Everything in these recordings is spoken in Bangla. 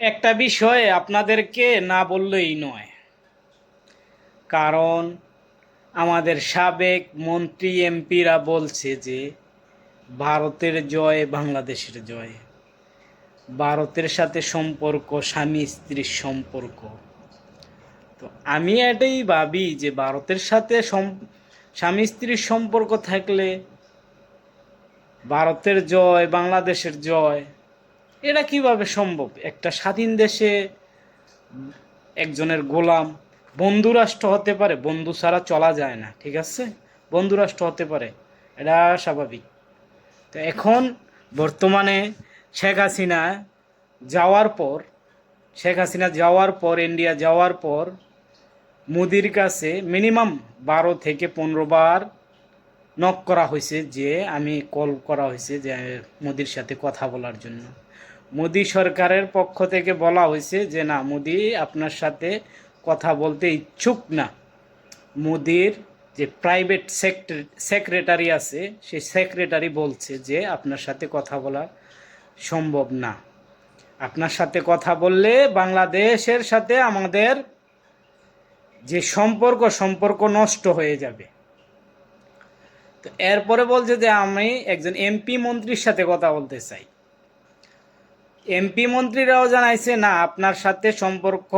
একটা বিষয় আপনাদেরকে না বললেই নয়। কারণ আমাদের সাবেক মন্ত্রী, এমপিরা বলছে যে, ভারতের জয় বাংলাদেশের জয়। ভারতের সাথে সম্পর্ক, স্বামী স্ত্রীর সম্পর্ক। তো আমি এটাই ভাবি যে, ভারতের সাথে স্বামী স্ত্রীর সম্পর্ক থাকলে ভারতের জয়, বাংলাদেশের জয় এটা কীভাবে সম্ভব? একটা স্বাধীন দেশে একজনের গোলাম বন্ধুরাষ্ট্র হতে পারে, বন্ধু ছাড়া চলা যায় না, ঠিক আছে? বন্ধুরাষ্ট্র হতে পারে, এটা স্বাভাবিক। তো এখন বর্তমানে শেখ হাসিনা যাওয়ার পর, শেখ হাসিনা যাওয়ার পর, ইন্ডিয়া যাওয়ার পর, মোদির কাছে মিনিমাম বারো থেকে পনেরো বার নক করা হয়েছে যে, আমি কল করা হয়েছে যে, মোদির সাথে কথা বলার জন্য। মোদি সরকারের পক্ষ থেকে বলা হয়েছে যে, না, মোদি আপনার সাথে কথা বলতে ইচ্ছুক না। মোদির যে প্রাইভেট সেক্রেটারি আছে সেই সেক্রেটারি বলছে যে, আপনার সাথে কথা বলা সম্ভব না। আপনার সাথে কথা বললে বাংলাদেশের সাথে আমাদের যে সম্পর্ক সম্পর্ক নষ্ট হয়ে যাবে। তো এরপরে বলছে যে, আমি একজন এমপি মন্ত্রীর সাথে কথা বলতে চাই। এমপি মন্ত্রীরাও জানাইছে, না, আপনার সাথে সম্পর্ক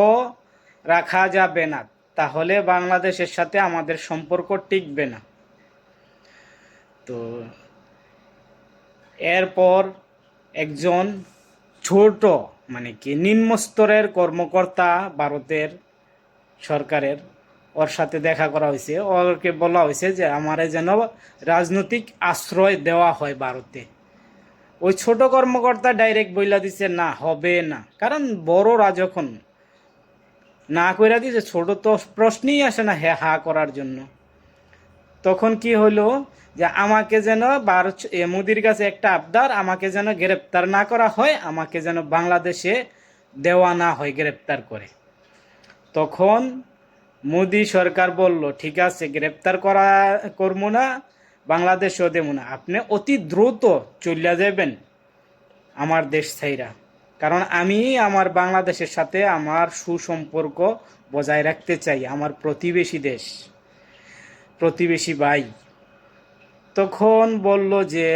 রাখা যাবে না। তাহলে বাংলাদেশের সাথে আমাদের সম্পর্ক টিকবে না। তো এরপর একজন ছোট মানে কি নিম্ন স্তরের কর্মকর্তা ভারতের সরকারের, ওর সাথে দেখা করা হয়েছে। ওকে বলা হয়েছে যে, আমারে যেন রাজনৈতিক আশ্রয় দেওয়া হয় ভারতে। ওই ছোট কর্মকর্তা ডাইরেক্ট বইলা দিছে, না, হবে না। কারণ বড়রা যখন না কইরা দিছে, ছোট তো প্রশ্নই আসে না হ্যাঁ হা করার জন্য। তখন কি হলো যে, আমাকে যেন ভারত মোদির কাছে একটা আবদার, আমাকে যেন গ্রেপ্তার না করা হয়, আমাকে যেন বাংলাদেশে দেওয়া না হয়, গ্রেপ্তার করে। তখন মোদি সরকার বলল, ঠিক আছে, গ্রেপ্তার করা, করব না। বাংলাদেশও দেবো না। আপনি অতি দ্রুত চলিয়া যাবেন আমার দেশ ছাইরা। কারণ আমি আমার বাংলাদেশের সাথে আমার সুসম্পর্ক বজায় রাখতে চাই, আমার প্রতিবেশী দেশ, প্রতিবেশী ভাই। তখন বলল যে,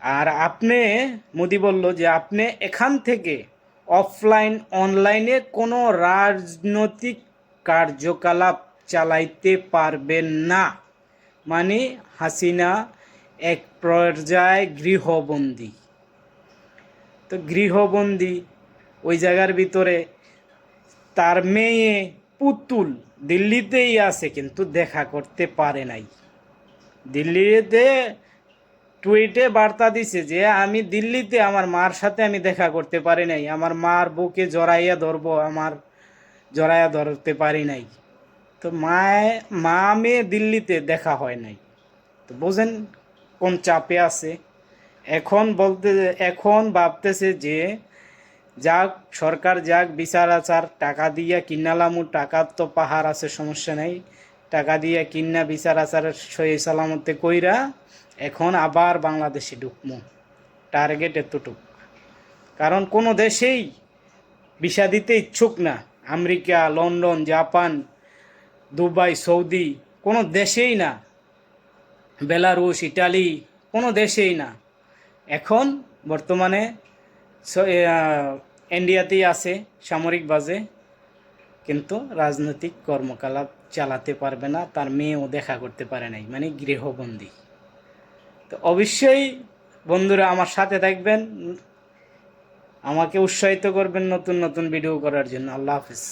আর আপনি, মোদি বলল, যে আপনি এখান থেকে অফলাইন, অনলাইনে কোনো রাজনৈতিক কার্যকলাপ চালাইতে পারবেন না। মানে হাসিনা এক পর্যায়ে গৃহবন্দী। তো গৃহবন্দী ওই জায়গার ভিতরে তার মেয়ে পুতুল দিল্লিতেই আছে কিন্তু দেখা করতে পারে নাই। দিল্লিতে টুইটে বার্তা দিছে যে, আমি দিল্লিতে, আমার মার সাথে আমি দেখা করতে পারি নাই। আমার মার বুকে জড়াইয়া ধরবো, আমার জড়াইয়া ধরতে পারি নাই। তো মায়, মা মেয়ে দিল্লিতে দেখা হয় নাই। তো বোঝেন কোন চাপে আছে? এখন বলতে, এখন ভাবতেছে যে যাক, সরকার যাক, বিচার আচার, টাকা দিয়া কিনালামু টাকার তো পাহাড় আছে, সমস্যা নেই। টাকা দিয়া কিন্না বিচার আচার সহি সালামতে কইরা এখন আবার বাংলাদেশে ঢুকমু। টার্গেট এতটুক। কারণ কোনো দেশেই ভিসা দিতে ইচ্ছুক না। America, London, Japan Dubai, Saudi, কোনো দেশেই না। বেলারুশ, ইটালি, কোনো দেশেই না। এখন বর্তমানে ইন্ডিয়াতেই আছে, সামরিক বাজে, কিন্তু রাজনৈতিক কর্মকলাপ চালাতে পারবে না, তার মেয়েও দেখা করতে পারে নাই মানে গৃহবন্দী। তো অবশ্যই বন্ধুরা আমার সাথে থাকবেন, আমাকে উৎসাহিত করবেন নতুন নতুন ভিডিও করার জন্য। আল্লাহ হাফিজ।